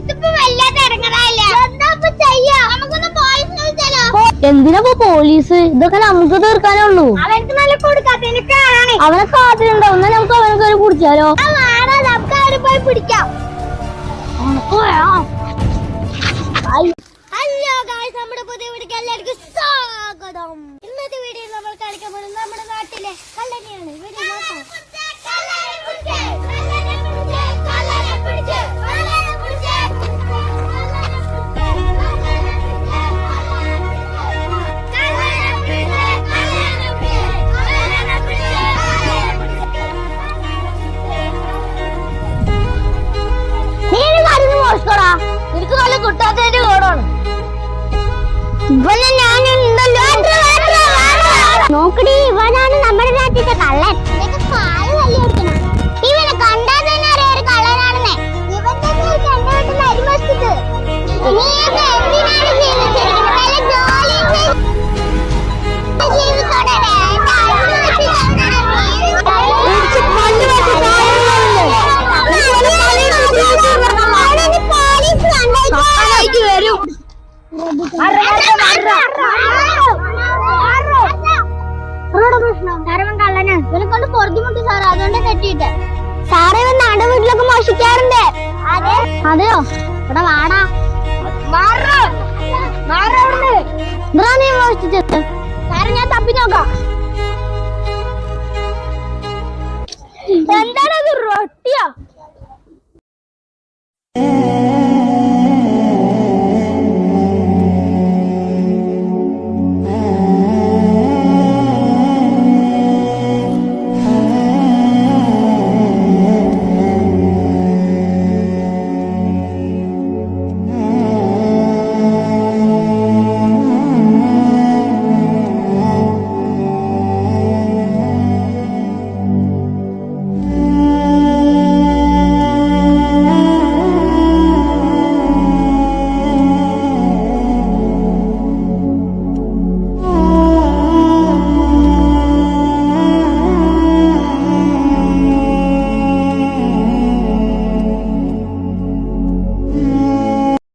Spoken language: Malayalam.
ഇതിപ്പോ എന്താ ചെയ്യാ? നമുക്കൊന്ന് വിളിച്ചാലോ? എന്തിനാ പോലീസ്? ഇതൊക്കെ നമുക്ക് തീർക്കാനേ ഉള്ളൂ. നല്ല കൊടുക്കാത്തതിന് കാണാണേ അവനെ കാത്തിലുണ്ടാവും എന്നാ നമുക്ക് അവനെ കയറി കുടിച്ചാലോ? നമുക്ക് അവരെ പോയി പിടിക്കാം. ഹലോ ഗായ്സ് നമ്മുടെ പുതിയ വീടിക്ക് എല്ലാവർക്കും സ്വാഗതം. ഇന്നത്തെ വീഡിയോ നമ്മൾ കളിക്കാൻ പോകുന്നത് നമ്മുടെ നാട്ടിലെ കള്ളനെയാണ്. വീഡിയോ എനിക്ക് നല്ല കിട്ടാത്തതിന്റെ കോടാണ്. ഇവനെ ഞാൻ നോക്കടി. സാറ് വന്ന് ആടെ വീട്ടിലൊക്കെ മോഷിക്കാറുണ്ട് അതെയോ ഇവിടെ വാടാ എന്താ നീ മോഷിച്ചത് സാറേ ഞാൻ തപ്പി നോക്കാം എന്താണത് റൊട്ടിയോ?